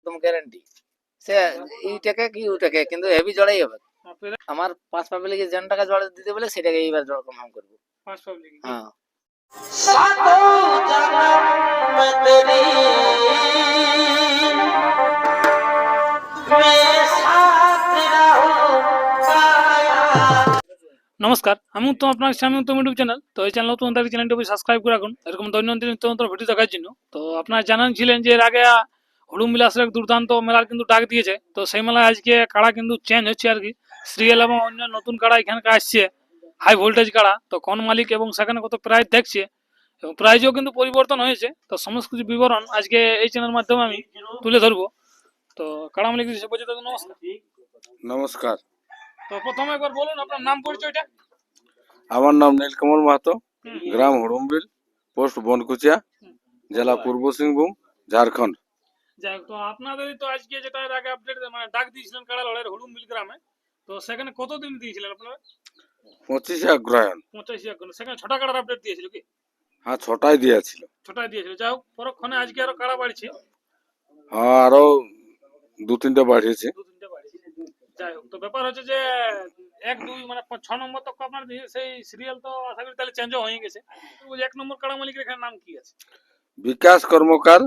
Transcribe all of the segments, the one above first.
একদম গ্যারান্টি সে এইটাকে কি ওটাকে কিন্তু হেভি জড়াই হবে। আমার পাঁচ পাবলিকে যেন টাকা জড়া দিতে বলে সেটাকে এইবার জড়া কনফার্ম করব। পাঁচ পাবলিক হ্যাঁ। নমস্কার আমি উত্তম আপনার সামনে উত্তম ইউটিউব চ্যানেল তো এই চ্যানেল নতুন থাকলে চ্যানেলটি সাবস্ক্রাইব করে রাখুন। এরকম দৈনন্দিন নিত্য নতুন ভিডিও দেখার জন্য। তো আপনারা জানান ছিলেন যে এর আগে হলুম বিলাসের এক দুর্দান্ত মেলার কিন্তু ডাক দিয়েছে। তো সেই মেলায় আজকে কাড়া কিন্তু চেঞ্জ হচ্ছে আর কি। সিরিয়াল এবং অন্য নতুন কাড়া এখানকার আসছে হাই ভোল্টেজ কাড়া। তো কোন মালিক এবং সেখানে কত প্রাইস দেখছে এবং প্রাইজও কিন্তু পরিবর্তন হয়েছে। তো সমস্ত কিছু বিবরণ আজকে এই চ্যানেলের মাধ্যমে আমি তুলে ধরবো। তো কাড়া মালিক নমস্কার। নমস্কার। তো প্রথমে একবার বলুন আপনার নাম পরিচয়টা। আমার নাম নীলকমল মাহাতো গ্রাম হড়ুমবিল পোস্ট বনকুচিয়া জেলা পূর্ব সিংভূম ঝাড়খণ্ড। যাই তো আপনাদেরই তো আজকে যেটা এর আগে আপডেট মানে ডাক দিয়েছিলেন কাড়া লড়াইয়ের হুড়ুমবিল গ্রামে তো সেখানে কতদিন দিয়েছিলেন আপনারা? পঁচিশে অগ্রহায়ণ। পঁচাশি এক সেখানে ছটা কাড়ার আপডেট দিয়েছিল কি? হ্যাঁ ছটায় দিয়েছিল। ছটায় দিয়েছিল যাই হোক পরক্ষণে আজকে আরও কাড়া বাড়ছে? হ্যাঁ আরও দু তিনটে বাড়িয়েছে। দু তিনটে বাড়ছে যাই হোক তো ব্যাপার হচ্ছে যে এক দুই মানে ছ নম্বর তক আপনার সেই সিরিয়াল তো আশা করি তাহলে চেঞ্জও হয়ে গেছে। এক নম্বর কাড়া মালিকের এখানে নাম কি আছে? বিকাশ কর্মকার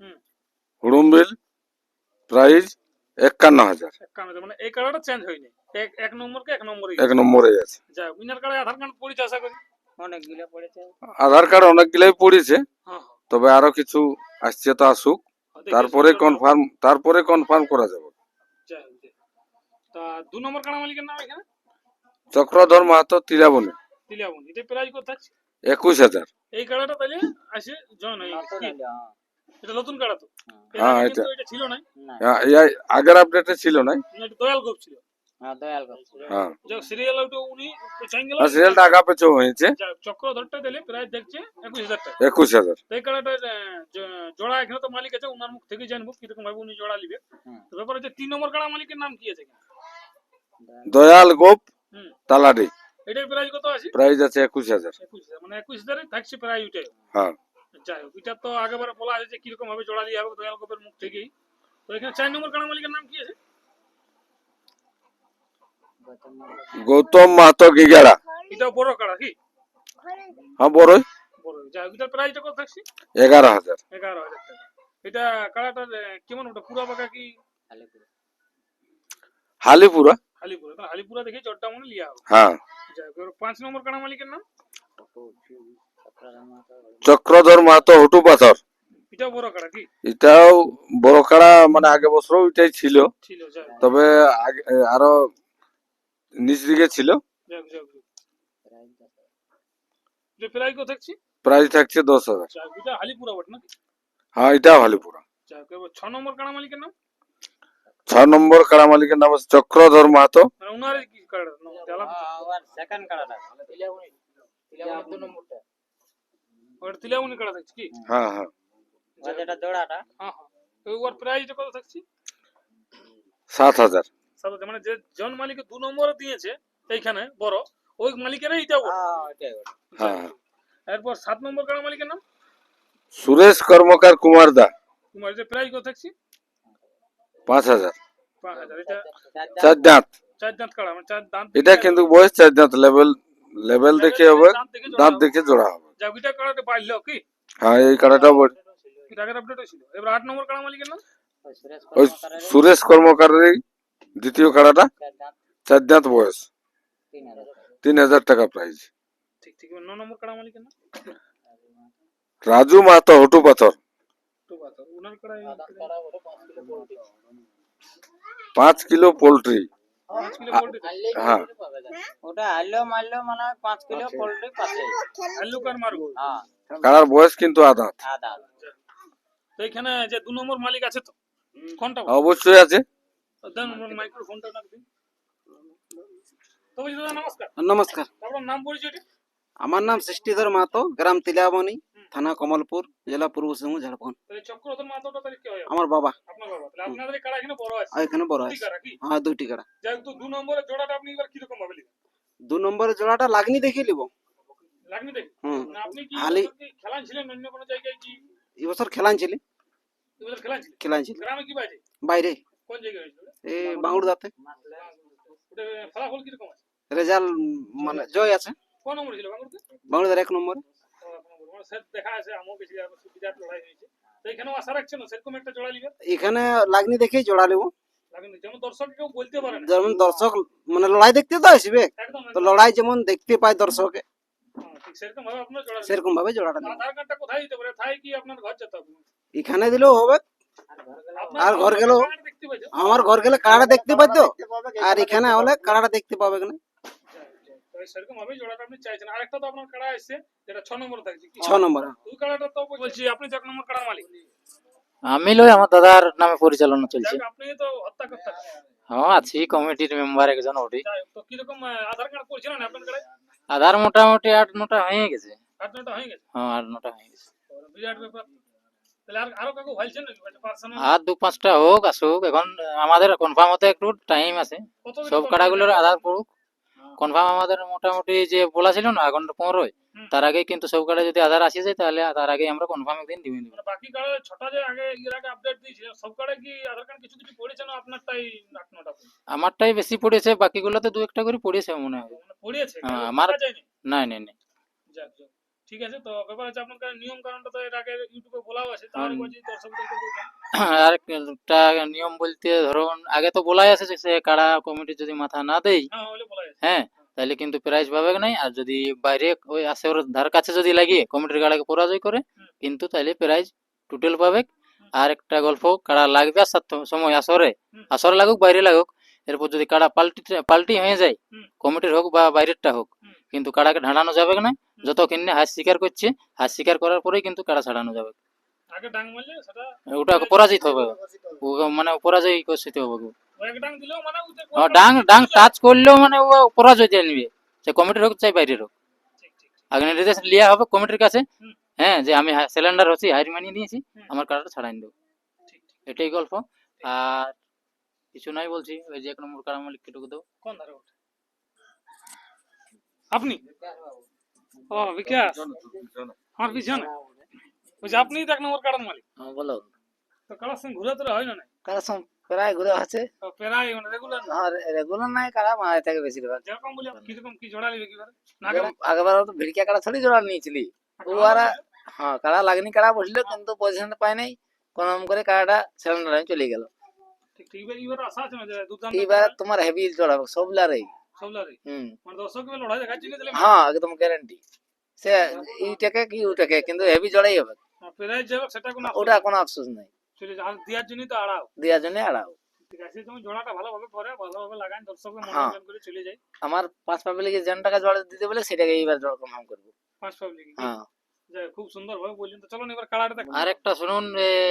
হুম। হুড়ুমবিল প্রাইজ একান্ন হাজার। মানে এই কাড়াটা চেঞ্জ হয়নি। এক এক নম্বরকে এক নম্বরে এক নম্বরে আছে। উইনার আধার কার্ড পড়েছে আশা করি? অনেকগুলো পড়েছে। আধার কার্ড অনেকগুলাই পড়েছে হ্যাঁ হ্যাঁ। তবে আরও কিছু আসছে তো আসুক। তারপরে কনফার্ম তারপরে কনফার্ম করা যাবে। তা দু নম্বর কাড়া মালিকের নাম এখানে? চক্রধর মাহাতো তিরাবনে তিলিয়াবন এটা প্রাইজ কত আছে? একুশ হাজার। এই কাড়াটা তাহলে আসে জয়েন হয়ে? এটা নতুন কাড়া তো। হ্যাঁ, এটা। এটা ছিল না। হ্যাঁ, আগের আপডেটে ছিল না এটা দয়াল গোপ ছিল। হ্যাঁ যাক সিরিয়াল ওটা উনি চাই গেল আর সিরিয়ালটা আগা পেছু হয়েছে। যাক, চক্রধরটা দিলে প্রাইস দেখছে টাকা এই জোড়া এখানে তো মালিক আছে ওনার মুখ থেকে জানব ভাবে উনি জোড়া নিবে। তো ব্যাপার হচ্ছে তিন নম্বর কাড়া মালিকের নাম কি আছে? দয়াল গোপ হুম। তালাডি। এটার প্রাইস কত আছে? প্রাইস আছে একুশ হাজার। একুশ হাজার মানে একুশ হাজারে থাকছে প্রায় ওইটাই। হ্যাঁ। যাই হোক এটা তো আগেবারে বলা আছে যে কীরকম ভাবে জোড়া দিয়ে হবে দয়াল গোপের মুখ থেকেই। তো এখানে চার নম্বর কাড়া মালিকের নাম কি আছে? গৌতম মাহাতো গিগাড়া এটাও বড় কাড়া কি? হ্যাঁ বড় যাই হোক এটার প্রাইসটা কত থাকছে? এগারো হাজার। এগারো হাজার টাকা। এটা কাড়াটার কেমন ওটা পুরা বাঁকা কি? হালিপুরা। হালিপুরা। হালিপুরা দেখে চট্টা মনে লিয়া হবে হ্যাঁ। যাই হোক, পাঁচ নম্বর কাড়া মালিকের নাম? চক্রধর মাহাতো হটু পাথর এটাও বড় কাড়া কি? এটাও বড় কাড়া মানে আগে বছর ওইটাই ছিল। তবে আরও নিচ দিকে ছিল। কত থাকছে? দশ হাজার। হ্যাঁ এটাও হালিপুরা। ছ নম্বর কাড়া মালিকের নাম? ছ নম্বর কাড়া মালিকের নাম আছে চক্রধর মাহাতো সেকেন্ড কাড়াটা থাকছে কি হ্যাঁ হ্যাঁ যেটা জোড়াটা হ্যাঁ হ্যাঁ তো ওর প্রাইসটা কত থাকছে সাত হাজার মানে যে জন মালিক দু নম্বরে দিয়েছে এইখানে বড় ওই বড়। হ্যাঁ হ্যাঁ। এরপর সাত নম্বর কাড়া মালিকের নাম সুরেশ কর্মকার কুমার দা তোমার যে প্রাইস কত থাকছে পাঁচ হাজার পাঁচ হাজার এটা চার দাঁত চার দাঁত কাড়া মানে চার দাঁত এটা কিন্তু বয়স চার দাঁত লেভেল লেভেল দেখে হবে দাঁত দেখে জোড়া হবে। দেখে জোড়া হবে যাক ওইটা কাড়াটা বাড়লো কি হ্যাঁ এই কাড়াটা বড়- এটা আগের আপডেট ছিল এবার আট নম্বর কাড়া মালিকের নাম ওই সুরেশ কর্মকারের দ্বিতীয় কাড়াটা চার দাঁত বয়স তিন হাজার টাকা প্রাইস ঠিক ঠিক এবার ন নম্বর কাড়া মালিকের নাম রাজু মাহাতো হটু পাথর তো কথা ওনার কাড়া পাঁচ কিলো পোল্ট্রি পাঁচ কিলো পোল্ট্রি হ্যাঁ? ওটা আইলো মারলো মানে পাঁচ কিলো পোল্ট্রি পাচ্ছে আলু কার মারবো? হ্যাঁ। কাড়ার বয়স কিন্তু আদাত। আদা তো এখানে যে দু নম্বর মালিক আছে তো? কোনটা অবশ্যই আছে। দেন মাইক্রোফোনটা রাখবেন দাদা নমস্কার। নমস্কার। আপনার নাম আমার নাম সৃষ্টিধর মাহাতো গ্রাম তিলাবনি। থানা কমলপুর জেলা পূর্ব সিংহ ঝাড়খণ্ড। হয়? আমার বাবা। এখানে বড় আছে? হ্যাঁ দুইটি কাড়া দু নম্বরের জোড়াটা লাগনি দেখিয়ে নিব। এবছর খেলান বাইরে। এই রেজাল্ট মানে জয় আছে। কোন নম্বর ছিল এক নম্বর। এখানে লাগনি জোড়া নেব। যেমন দর্শক মানে লড়াই দেখতে তো আসবে। তো লড়াই যেমন দেখতে পায় দর্শকে হ্যাঁ, সেরকম ভাবে জোড়াটা ঘর এখানে দিলেও হবে। আর ঘর গেলেও? আমার ঘর গেলে কাড়াটা দেখতে পাই তো আর এখানে হলে কাড়াটা দেখতে পাবে না সেরকম ভাবে জোড়াটা আপনি চাইছেন। আরেকটা তো আপনার কাড়া এসছে যেটা ছ নম্বর থাকছে নম্বর দুই কাড়াটা তো বলছি আপনি এক নম্বর কাড়ার মালিক। আমি লই আমার দাদার নামে পরিচালনা চলছে। আপনি তো হত্যা করতে হ্যাঁ আছি কমিটির মেম্বার একজন ওটি। তো আধার কার্ড করছিলেন আপনার কাড়ায়? আধার মোটামুটি আট নটা হয়ে গেছে। আট নটা হয়ে গেছে? হ্যাঁ আট নটা হয়ে গেছে। বিরাট ব্যাপার। আর দু পাঁচটা হোক আসুক এখন আমাদের কনফার্ম হতে একটু টাইম আছে। সব কাটাগুলোর আধার পড়ুক। কনফার্ম আমাদের মোটামুটি যে বলা ছিল না এখন পনেরোই তার আগে কিন্তু সব কার্ডে যদি আধার আসে যায় তাহলে তার আগে আমরা কনফার্ম একদিন দিব। মানে বাকি কার্ডে ছটা যে আগে এর আগে আপডেট দিয়েছে সব কার্ডে কি আধার কার্ড কিছু কিছু পড়েছে না আপনারটাই আট নটা আমারটাই বেশি পড়েছে বাকিগুলোতে দু একটা করে পড়েছে মনে হয়। পড়েছে পড়িয়েছে হ্যাঁ, আমার- না না নাই। যাক যাক। ঠিক আছে? তো ব্যাপার হচ্ছে আপনার নিয়ম কারণটা তো এর আগে ইউটিউবে বলাও আছে হুম। বলছি দর্শকদেরকে বলছেন আর একটা নিয়ম বলতে ধরুন আগে তো বলাই আছে যে সে কাড়া কমিটি যদি মাথা না দেয় হ্যাঁ হ্যাঁ তাহলে কিন্তু প্রাইজ পাবে নাই আর যদি বাইরে ওই আসে ওর ধার কাছে যদি লাগিয়ে কমিটির গাড়াকে পরাজয় করে কিন্তু তাহলে প্রাইজ টোটাল পাবে। আর একটা গল্প কাড়া লাগবে আর সময় আসরে। আসরে লাগুক বাইরে লাগুক এরপর যদি কাড়া পাল্টি পাল্টি হয়ে যায় কমিটির হোক বা বাইরেরটা হোক। কিন্তু কাড়াকে ঢাড়ানো যাবে না? যত কিনে হাত স্বীকার করছে হাত স্বীকার করার পরেই কিন্তু কাড়া ছাড়ানো যাবে। ওটা পরাজিত হবে। মানে পরাজয় করতে হবে ডাং মানে ডাং টাচ করলেও মানে ও পরাজয় দিয়ে নিবে। সে কমিটির হোক চাই বাইরের হোক। আগে নির্দেশ লিয়া হবে কমিটির কাছে। হ্যাঁ যে আমি সিলিন্ডার হচ্ছি হাইর মানিয়ে দিয়েছি আমার কার্ডটা ছাড়াই দেবো। এটাই গল্প। আর কিছু নাই বলছি ওই যে এক নম্বর কারা মালিক কেটুকু দেবো। কোন ধারে আপনি? ও বিকাশ। আমার পিছনে। বলছি আপনি তো এক নম্বর কাড়ার মালিক। হ্যাঁ, বলো। তো কাড়ার সঙ্গে ঘুরে তোরা হয় না নাই? কারা সব প্রায় ঘুরে আছে। তো প্রায় মানে রেগুলার আর রেগুলার নাই কারা মারা থাকে বেশিরভাগ যেরকম বলি কীরকম কি জোড়া নিবে কি না আগেবার তো ভিড়কিয়া কারা থোড়ি জোড়া নিয়েছিলি। ওরা হ্যাঁ কারা লাগনি কারা বসল কিন্তু পজিশন পায় নাই। কোন করে কারাটা সিলিন্ডার চলে গেল। এবার তোমার হেভি দর্শক এবার লড়াই হ্যাঁ একদম গ্যারান্টি সে ইটাকে কি ওটাকে কিন্তু হেভি জড়াই হবে। আফসোস ওটা। কোনো আফসোস নাই। চলে যা দেওয়ার জন্যই তো আড়াও। দেওয়ার জন্য আড়াও। হ্যাঁ। আমার পাঁচ পাবলিকে যেন টাকা জড়া দিতে বলে সেটাকে এইবার জড়া কনফার্ম করব। পাঁচ পাবলিক হ্যাঁ। খুব সুন্দর ভাবে বললেন। তো চলো না এবার কালারটা দেখো। আর একটা শুনুন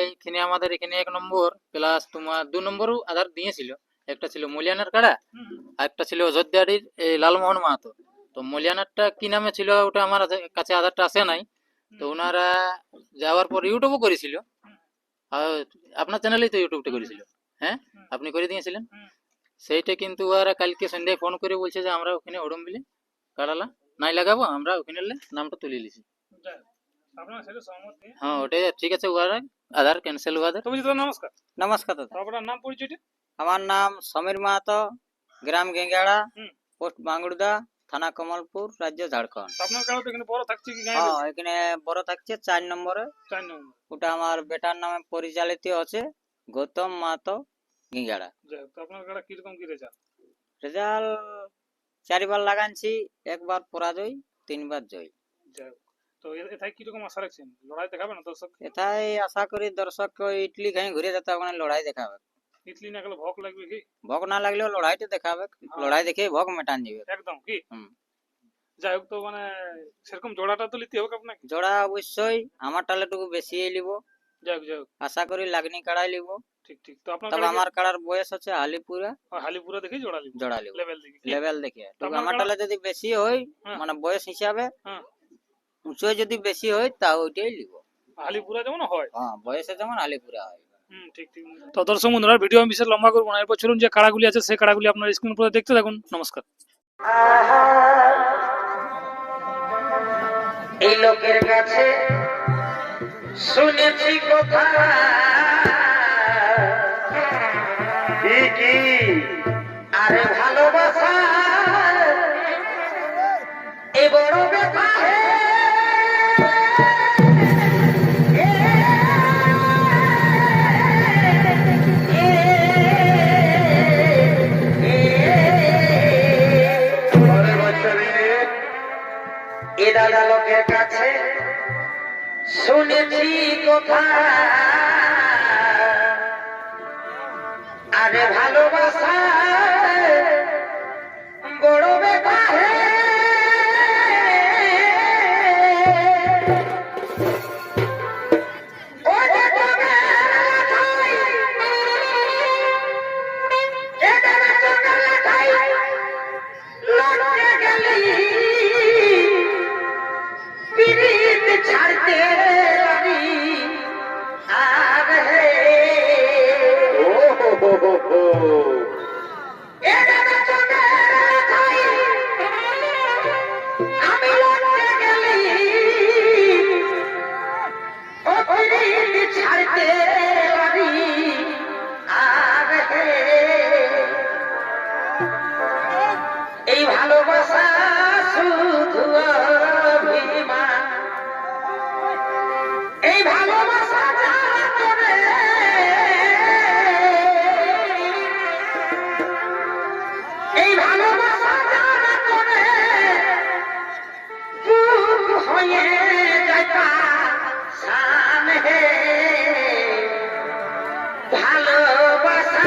এইখানে আমাদের এখানে এক নম্বর প্লাস তোমার দু নম্বরও আধার দিয়েছিল। একটা ছিল মলিয়ানের কাড়া। আর একটা ছিল অযোধ্যাটির এই লালমোহন মাহাতো। তো মলিয়ানারটা কি নামে ছিল ওটা আমার কাছে আধারটা আসে নাই। তো ওনারা যাওয়ার পর ইউটিউবও করেছিল। আর আপনার চ্যানেলেই তো ইউটিউবটা করেছিল। হ্যাঁ? আপনি করে দিয়েছিলেন? সেইটা কিন্তু ওরা কালকে সন্ধ্যায় ফোন করে বলছে যে আমরা ওখানে ওডম বিলে কাড়ালা নাই লাগাবো আমরা ওখানে নামটা তুলে নিছি। হ্যাঁ ওটাই ঠিক আছে আধার ক্যান্সেল দাদা নমস্কার। নমস্কার দাদা। আপনার নাম পরিচয়টা আমার নাম সমীর মাহাতো গ্রাম গেঙ্গাড়া পোস্ট বাঙ্গুড়দা থানা কমলপুর রাজ্য ঝাড়খণ্ড। আপনার কারও এখানে বড় থাকছে কি হ্যাঁ এখানে বড় থাকছে চার নম্বরে। চার নম্বর। ওটা আমার বেটার নামে পরিচালিত আছে গৌতম মাহাতো গিঙ্গাড়া। যাই আপনার কাড়া কীরকম কি রেজাল্ট রেজাল্ট চারিবার লাগানছি একবার পরাজয় তিনবার জয়। তো এ- এথায় কীরকম আশা রাখছেন? লড়াই দেখাবে না দর্শক এটাই আশা করি দর্শক ইটলি খাই ঘুরে যেতে ওখানে লড়াই দেখাবে। ইটলি না গেলে ভোগ লাগবে কি? ভোগ না লাগলেও লড়াইটা দেখাবে লড়াই দেখে ভোগ মেটান যাবে। একদম কি? যাই হোক তো মানে সেরকম জোড়াটা তো নিতে হবে আপনাকে? জোড়া অবশ্যই আমার টালেটুকু বেশি লিব। যাই হোক যাই হোক। আশা করি লাগনি কাড়াই লিব। ঠিক ঠিক। তো আপনার তবে আমার কাড়ার বয়স হচ্ছে হালিপুরা হালিপুরা দেখে জোড়া লেভেল দেখে লেভেল দেখে। তো আমার টালে যদি বেশি হয় হ্যাঁ। মানে বয়স হিসাবে হ্যাঁ। উঁচু যদি বেশি হয় তা ওইটাই লিব। হালিপুরা যেমন হয়। হ্যাঁ বয়সে যেমন আলিপুরা হয়। হুম ঠিক ঠিক। তো দর্শক বন্ধুরা ভিডিও আমি বিশেষ লম্বা করব না। এরপর চলুন যে কাড়াগুলি আছে সেই কাড়াগুলি আপনার স্ক্রিন উপরে দেখতে থাকুন। নমস্কার। এই লোকের কাছে শুনেছি কথা। কি আরে ভালোবাসা। এ বড় ব্যাপার। দাদা লোকের কাছে শুনেছি কথা। আরে ভালোবাসা বড় বেকার ভালোবাসা শুধু অভিমান। এই ভালোবাসা যারা করে, এই ভালোবাসা যারা করে বুক হয়ে সান হে ভালোবাসা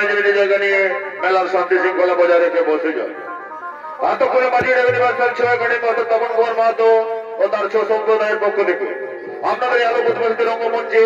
নিজের জায়গা নিয়ে মেলার শান্তি শৃঙ্খলা বজায় রেখে বসে যায় এতক্ষণে বাজিয়ে রেখে নির্বাচন ছয় গণিত মাত্র তপন কুমার মাহাতো ও তার সম্প্রদায়ের পক্ষ থেকে। আপনাদের আলোক রঙ্গমঞ্চে